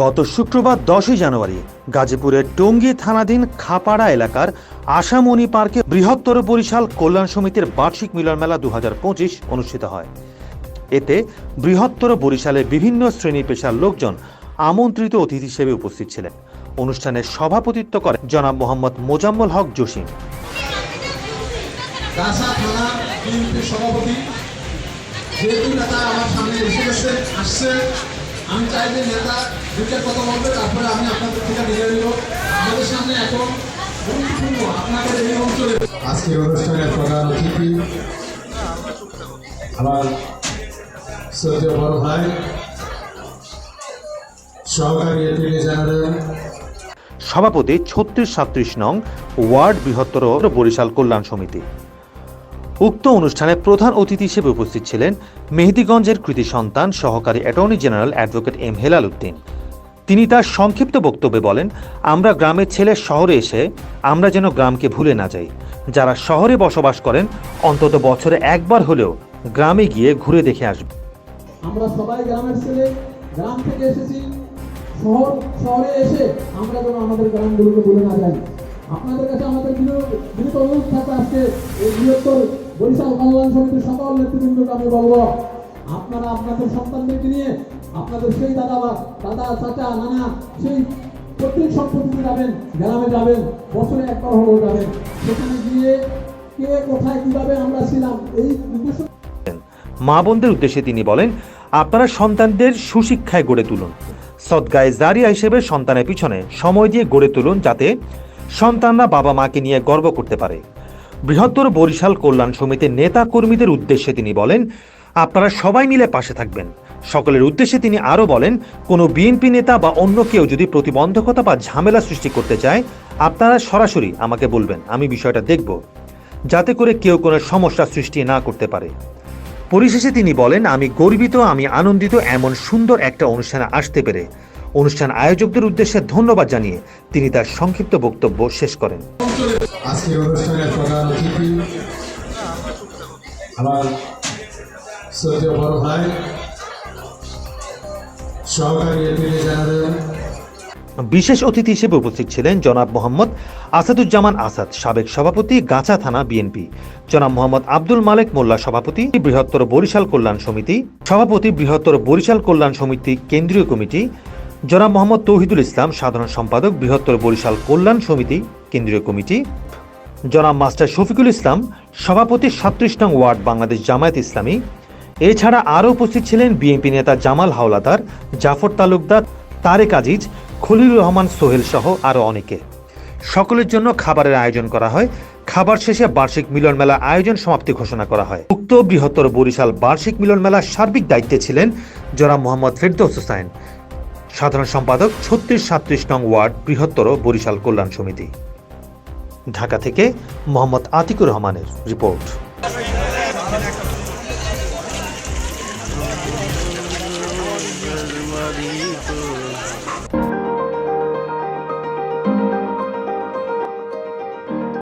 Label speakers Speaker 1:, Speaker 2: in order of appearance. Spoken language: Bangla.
Speaker 1: গত শুক্রবার দশই জানুয়ারি গাজীপুরের টঙ্গী থানাধীন খাপাড়া এলাকার আশামণি পার্কে বৃহত্তর বরিশাল কল্যাণ সমিতির বার্ষিক মিলন মেলা দু অনুষ্ঠিত হয়। এতে বৃহত্তর বরিশালের বিভিন্ন শ্রেণি পেশার লোকজন আমন্ত্রিত অতিথি হিসেবে উপস্থিত ছিলেন। অনুষ্ঠানের সভাপতিত্ব করেন জনাব মোহাম্মদ মোজাম্মল হক জসিম।
Speaker 2: গাছা থানা বিএনপির সভাপতি। যেহেতু নেতা আমার সামনে এসে গেছে আসছে আমি চাই যে নেতা দুইটা কথা বলবে তারপরে আমি আপনাদের থেকে বিদায় নিব। আমাদের সামনে এখন গুরুত্বপূর্ণ আপনাদের এই অঞ্চলে। আজকের অনুষ্ঠানের প্রধান অতিথি আমার শ্রদ্ধেয় বড় ভাই সহকারী এটর্নি জেনারেল।
Speaker 1: সভাপতি ছত্রিশ সাত্রিশ নং ওয়ার্ড বৃহত্তর বরিশাল কল্যাণ সমিতি। উক্ত অনুষ্ঠানে প্রধান অতিথি হিসেবে উপস্থিত ছিলেন মেহেদিগঞ্জের কৃতি সন্তান সহকারী attorney general advocate M Helal Uddin তিনি তার সংক্ষিপ্ত বক্তব্যে বলেন, আমরা গ্রামের ছেলে শহরে এসে আমরা যেন গ্রামকে ভুলে না যাই। যারা শহরে বসবাস করেন, অন্তত বছরে একবার হলেও গ্রামে গিয়ে ঘুরে দেখে আসবে।
Speaker 3: আমরা সবাই গ্রামের ছেলে, গ্রাম থেকে এসেছি। শহর, শহরে এসে আমরা যেন আমাদের গ্রামগুলোকে বলে না যাই। আপনাদের কাছে আমাদের বিনীত অনুরোধ থাকে আজকে এই বৃহত্তর বরিশাল কল্যাণ সমিতির সকল নেতৃবৃন্দকে আমি বলব, আপনারা আপনাদের সন্তানদেরকে নিয়ে, আপনাদের সেই দাদা বা দাদা, চাচা, নানা, সেই পৈতৃক সম্পত্তিতে যাবেন, গ্রামে যাবেন, বছরে একবার হলেও যাবেন। সেখানে গিয়ে কে কোথায় কীভাবে আমরা ছিলাম, এই উদ্দেশ্য
Speaker 1: মা বোনদের উদ্দেশ্যে তিনি বলেন, আপনারা সন্তানদের সুশিক্ষায় গড়ে তুলুন। সদ্গায় জারিয়া হিসেবে সন্তানের পিছনে সময় দিয়ে গড়ে তুলুন যাতে সন্তানরা বাবা মাকে নিয়ে গর্ব করতে পারে। বৃহত্তর বরিশাল কল্যাণ সমিতির নেতা কর্মীদের উদ্দেশ্যে তিনি বলেন, আপনারা সবাই মিলে পাশে থাকবেন। সকলের উদ্দেশ্যে তিনি আরও বলেন, কোনো বিএনপি নেতা বা অন্য কেউ যদি প্রতিবন্ধকতা বা ঝামেলা সৃষ্টি করতে চায়, আপনারা সরাসরি আমাকে বলবেন, আমি বিষয়টা দেখব, যাতে করে কেউ কোনো সমস্যা সৃষ্টি না করতে পারে। পরিশেষে তিনি বলেন, আমি গর্বিত, আমি আনন্দিত, এমন সুন্দর একটা অনুষ্ঠানে আসতে পেরে। অনুষ্ঠান আয়োজকদের উদ্দেশ্যে ধন্যবাদ জানিয়ে তিনি তার সংক্ষিপ্ত বক্তব্য শেষ করেন।
Speaker 2: আজকের অনুষ্ঠানের প্রধান অতিথি আমার শ্রদ্ধেয় বড় ভাই, সহকারী এটর্নি জেনারেল।
Speaker 1: বিশেষ অতিথি হিসেবে উপস্থিত ছিলেন জনাব মোহাম্মদ আসাদুজ্জামান আসাদ, সাবেক সভাপতি, গাছা থানা বিএনপি, জনাব মোহাম্মদ আব্দুল মালেক, মোল্লা সভাপতি, বৃহত্তর বরিশাল কল্যাণ সমিতি, সভাপতি, বৃহত্তর বরিশাল কল্যাণ সমিতি, কেন্দ্রীয় কমিটি, জনাব মোহাম্মদ তৌহিদুল ইসলাম, সাধারণ সম্পাদক, বৃহত্তর বরিশাল কল্যাণ সমিতি, কেন্দ্রীয় কমিটি জনাব মাস্টার শফিকুল ইসলাম, সভাপতি সাত্রিশ নং ওয়ার্ড, বাংলাদেশ জামায়াত ইসলামী। এছাড়া আরও উপস্থিত ছিলেন বিএনপি নেতা জামাল হাওলাদার, জাফর তালুকদার, তারেক আজিজ, খলিলুর রহমান সোহেল সহ আরও অনেকে। সকলের জন্য খাবারের আয়োজন করা হয়। খাবার শেষে বার্ষিক মিলন মেলা আয়োজন সমাপ্তি ঘোষণা করা হয়। উক্ত বৃহত্তর বরিশাল বার্ষিক মিলন মেলার সার্বিক দায়িত্বে ছিলেন জনাব মোহাম্মদ ফেরদৌস হোসাইন সাধারণ সম্পাদক ছত্রিশ সাত্রিশ নং ওয়ার্ড, বৃহত্তর বরিশাল কল্যাণ সমিতি। ঢাকা থেকে মোহাম্মদ আতিকুর রহমানের রিপোর্ট।